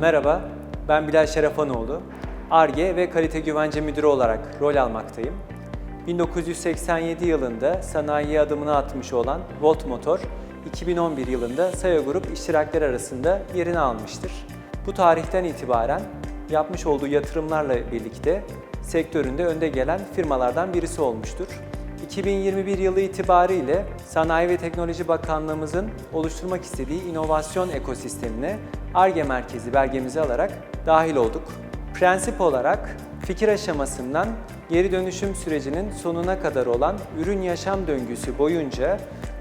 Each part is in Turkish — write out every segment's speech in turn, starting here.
Merhaba, ben Bilal Şerefanoğlu. ARGE ve Kalite Güvence Müdürü olarak rol almaktayım. 1987 yılında sanayiye adımını atmış olan Volt Motor, 2011 yılında Sayo Grup iştirakleri arasında yerini almıştır. Bu tarihten itibaren yapmış olduğu yatırımlarla birlikte sektöründe önde gelen firmalardan birisi olmuştur. 2021 yılı itibariyle Sanayi ve Teknoloji Bakanlığımızın oluşturmak istediği inovasyon ekosistemine ARGE merkezi belgemizi alarak dahil olduk. Prensip olarak fikir aşamasından geri dönüşüm sürecinin sonuna kadar olan ürün yaşam döngüsü boyunca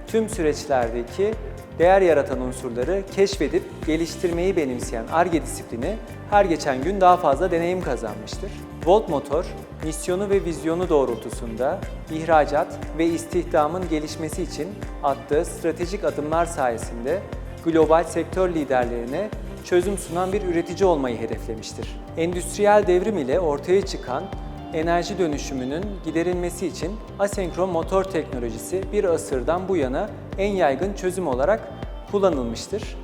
tüm süreçlerdeki değer yaratan unsurları keşfedip geliştirmeyi benimseyen ARGE disiplini her geçen gün daha fazla deneyim kazanmıştır. Volt Motor, misyonu ve vizyonu doğrultusunda ihracat ve istihdamın gelişmesi için attığı stratejik adımlar sayesinde global sektör liderlerine çözüm sunan bir üretici olmayı hedeflemiştir. Endüstriyel devrim ile ortaya çıkan enerji dönüşümünün giderilmesi için asenkron motor teknolojisi bir asırdan bu yana en yaygın çözüm olarak kullanılmıştır.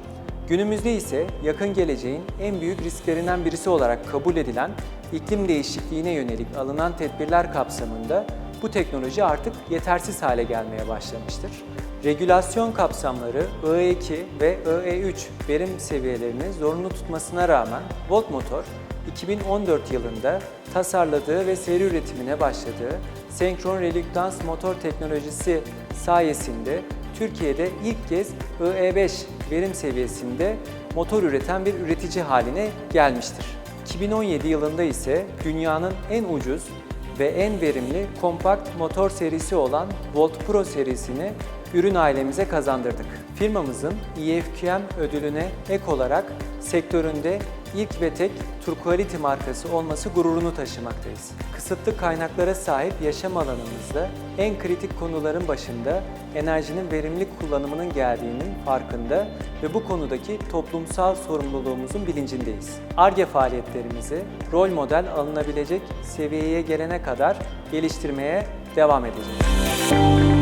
Günümüzde ise yakın geleceğin en büyük risklerinden birisi olarak kabul edilen iklim değişikliğine yönelik alınan tedbirler kapsamında bu teknoloji artık yetersiz hale gelmeye başlamıştır. Regülasyon kapsamları IE2 ve IE3 verim seviyelerini zorunlu tutmasına rağmen Volt Motor 2014 yılında tasarladığı ve seri üretimine başladığı senkron relüktans motor teknolojisi sayesinde Türkiye'de ilk kez IE5 verim seviyesinde motor üreten bir üretici haline gelmiştir. 2017 yılında ise dünyanın en ucuz ve en verimli kompakt motor serisi olan Volt Pro serisini ürün ailemize kazandırdık. Firmamızın EFQM ödülüne ek olarak sektöründe ilk ve tek Turquality markası olması gururunu taşımaktayız. Kısıtlı kaynaklara sahip yaşam alanımızda en kritik konuların başında enerjinin verimli kullanımının geldiğinin farkında ve bu konudaki toplumsal sorumluluğumuzun bilincindeyiz. ARGE faaliyetlerimizi rol model alınabilecek seviyeye gelene kadar geliştirmeye devam edeceğiz.